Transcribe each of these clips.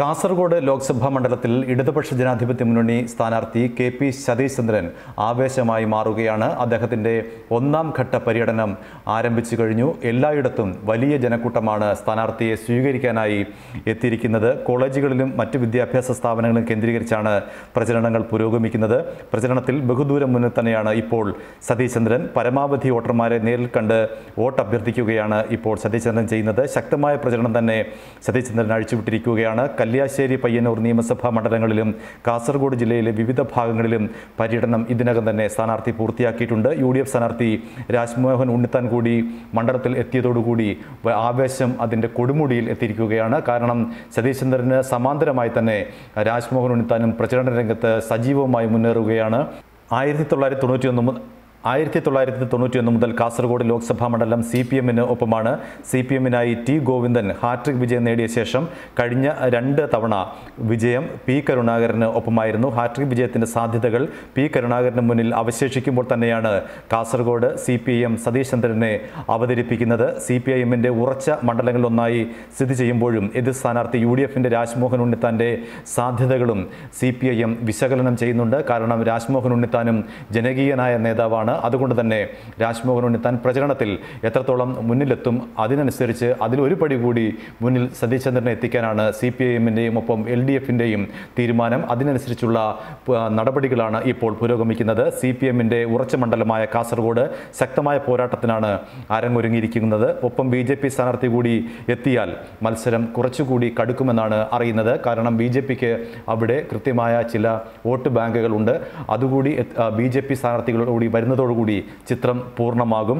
കാസർഗോഡ് ലോക്സഭാ മണ്ഡലത്തിൽ ഇടതുപക്ഷ ജനാധിപത്യ മുന്നണി സ്ഥാനാർത്ഥി കെ പി സതീഷ് ചന്ദ്രൻ ആവേശമായി മാറുകയാണ് അദ്ദേഹത്തിന്റെ ഒന്നാം ഘട്ട പര്യടനം ആരംഭിച്ചു കഴിഞ്ഞു. എല്ലായിടത്തും വലിയ ജനക്കൂട്ടമാണ് സ്ഥാനാർത്ഥിയെ സ്വീകരിക്കാനായി എത്തിയിരിക്കുന്നത്. കോളേജുകളിലും മറ്റ് വിദ്യാഭ്യാസ സ്ഥാപനങ്ങളും കേന്ദ്രീകരിച്ചാണ് പ്രചരണങ്ങൾ പുരോഗമിക്കുന്നത്. പ്രചരണത്തിൽ ബഹുദൂരം മുന്നിൽ തന്നെയാണ് ഇപ്പോൾ സതീഷ് ചന്ദ്രൻ പരമാവധി വോട്ടർമാരെ നേരിൽ കണ്ട് വോട്ട് അഭ്യർത്ഥിക്കുകയാണ് ഇപ്പോൾ സതീഷ് ചന്ദ്രൻ ചെയ്യുന്നത്. ശക്തമായ പ്രചരണം തന്നെ സതീഷ് ചന്ദ്രൻ അഴിച്ചുവിട്ടിരിക്കുകയാണ് കല്യാശ്ശേരി പയ്യന്നൂർ നിയമസഭാ മണ്ഡലങ്ങളിലും കാസർഗോഡ് ജില്ലയിലെ വിവിധ ഭാഗങ്ങളിലും പര്യടനം ഇതിനകം തന്നെ സ്ഥാനാർത്ഥി പൂർത്തിയാക്കിയിട്ടുണ്ട്. യു ഡി എഫ് സ്ഥാനാർത്ഥി രാജ്മോഹൻ ഉണ്ണിത്താൻ കൂടി മണ്ഡലത്തിൽ എത്തിയതോടുകൂടി ആവേശം അതിന്റെ കൊടുമുടിയിൽ എത്തിയിരിക്കുകയാണ്. കാരണം സതീശ് ചന്ദ്രന് സമാന്തരമായി തന്നെ രാജ്മോഹൻ ഉണ്ണിത്താനും പ്രചരണ രംഗത്ത് സജീവമായി മുന്നേറുകയാണ്. ആയിരത്തി തൊള്ളായിരത്തി തൊണ്ണൂറ്റി ഒന്ന് ആയിരത്തി തൊള്ളായിരത്തി തൊണ്ണൂറ്റി ഒന്ന് മുതൽ കാസർഗോഡ് ലോക്സഭാ മണ്ഡലം സി പി എമ്മിന് ഒപ്പമാണ്. സി പി എമ്മിനായി ടി ഗോവിന്ദൻ ഹാട്രിക് വിജയം നേടിയ ശേഷം കഴിഞ്ഞ രണ്ട് തവണ വിജയം പി കരുണാകരന് ഒപ്പമായിരുന്നു. ഹാട്രിക് വിജയത്തിന്റെ സാധ്യതകൾ പി കരുണാകരന് മുന്നിൽ അവശേഷിക്കുമ്പോൾ തന്നെയാണ് Kasaragod C P M Satheesh ചന്ദ്രനെ അവതരിപ്പിക്കുന്നത്. സി പി ഐ എമ്മിന്റെ ഉറച്ച മണ്ഡലങ്ങളിലൊന്നായി സ്ഥിതി ചെയ്യുമ്പോഴും എതിർ സ്ഥാനാർത്ഥി യു ഡി എഫിന്റെ രാജ്മോഹൻ ഉണ്ണിത്താന്റെ സാധ്യതകളും സി പി ഐ എം വിശകലനം ചെയ്യുന്നുണ്ട്. കാരണം രാജ്മോഹൻ ഉണ്ണിത്താനും ജനകീയനായ നേതാവാണ് അതുകൊണ്ട് തന്നെ രാജ്മോഹൻ ഉണ്ണി ഉണ്ണിത്താൻ പ്രചരണത്തിൽ എത്രത്തോളം മുന്നിലെത്തും അതിനനുസരിച്ച് അതിലൊരു പടി കൂടി മുന്നിൽ സതീഷ് ചന്ദ്രനെ എത്തിക്കാനാണ് സി പി ഐ എമ്മിന്റെയും ഒപ്പം എൽ ഡി എഫിന്റെയും തീരുമാനം. അതിനനുസരിച്ചുള്ള നടപടികളാണ് ഇപ്പോൾ പുരോഗമിക്കുന്നത്. സി പി എമ്മിന്റെ ഉറച്ച മണ്ഡലമായ കാസർഗോഡ് ശക്തമായ പോരാട്ടത്തിനാണ് അരങ്ങൊരുങ്ങിയിരിക്കുന്നത്. ഒപ്പം ബി ജെ പി സ്ഥാനാർത്ഥി കൂടി എത്തിയാൽ മത്സരം കുറച്ചുകൂടി കടുക്കുമെന്നാണ് അറിയുന്നത്. കാരണം ബി ജെ പിക്ക് അവിടെ കൃത്യമായ ചില വോട്ട് ബാങ്കുകളുണ്ട്. അതുകൂടി ബി ജെ പി സ്ഥാനാർത്ഥികളോടുകൂടി വരുന്നതോടുകൂടി ചിത്രം പൂർണമാകും.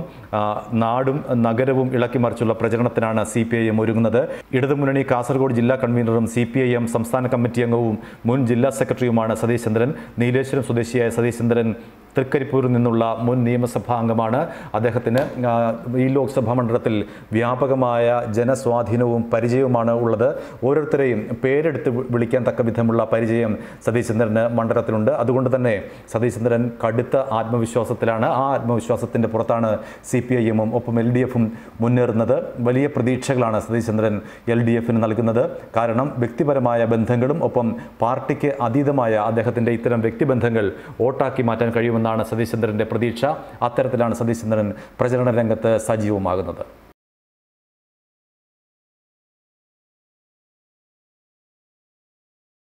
നാടും നഗരവും ഇളക്കിമറിച്ചുള്ള പ്രചരണത്തിനാണ് സി പി ഐ എം ഒരുങ്ങുന്നത്. ഇടതുമുന്നണി കാസർഗോഡ് ജില്ലാ കൺവീനറും സി പി ഐ എം സംസ്ഥാന കമ്മിറ്റി അംഗവും മുൻ ജില്ലാ സെക്രട്ടറിയുമാണ് സതീശ് ചന്ദ്രൻ. നീലേശ്വരം സ്വദേശിയായ സതീശ് ചന്ദ്രൻ തൃക്കരിപ്പൂരിൽ നിന്നുള്ള മുൻ നിയമസഭാ അംഗമാണ്. അദ്ദേഹത്തിന് ഈ ലോക്സഭാ മണ്ഡലത്തിൽ വ്യാപകമായ ജനസ്വാധീനവും പരിചയവുമാണ് ഉള്ളത്. ഓരോരുത്തരെയും പേരെടുത്ത് വിളിക്കാൻ തക്ക വിധമുള്ള പരിചയം സതീശ്ചന്ദ്രന് മണ്ഡലത്തിലുണ്ട്. അതുകൊണ്ട് തന്നെ സതീശ്ചന്ദ്രൻ കടുത്ത ആത്മവിശ്വാസത്തിലാണ്. ആ ആത്മവിശ്വാസത്തിന്റെ പുറത്താണ് സി പി ഐ എമ്മും ഒപ്പം എൽ ഡി എഫും മുന്നേറുന്നത്. വലിയ പ്രതീക്ഷകളാണ് സതീശ്ചന്ദ്രൻ എൽ ഡി എഫിന് നൽകുന്നത്. കാരണം വ്യക്തിപരമായ ബന്ധങ്ങളും ഒപ്പം പാർട്ടിക്ക് അതീതമായ അദ്ദേഹത്തിന്റെ ഇത്തരം വ്യക്തിബന്ധങ്ങൾ വോട്ടാക്കി മാറ്റാൻ കഴിയുമെന്നാണ് സതീഷ് ചന്ദ്രന്റെ പ്രതീക്ഷ. അത്തരത്തിലാണ് സതീശ്ചന്ദ്രൻ പ്രചരണ രംഗത്ത് സജീവമാകുന്നത്.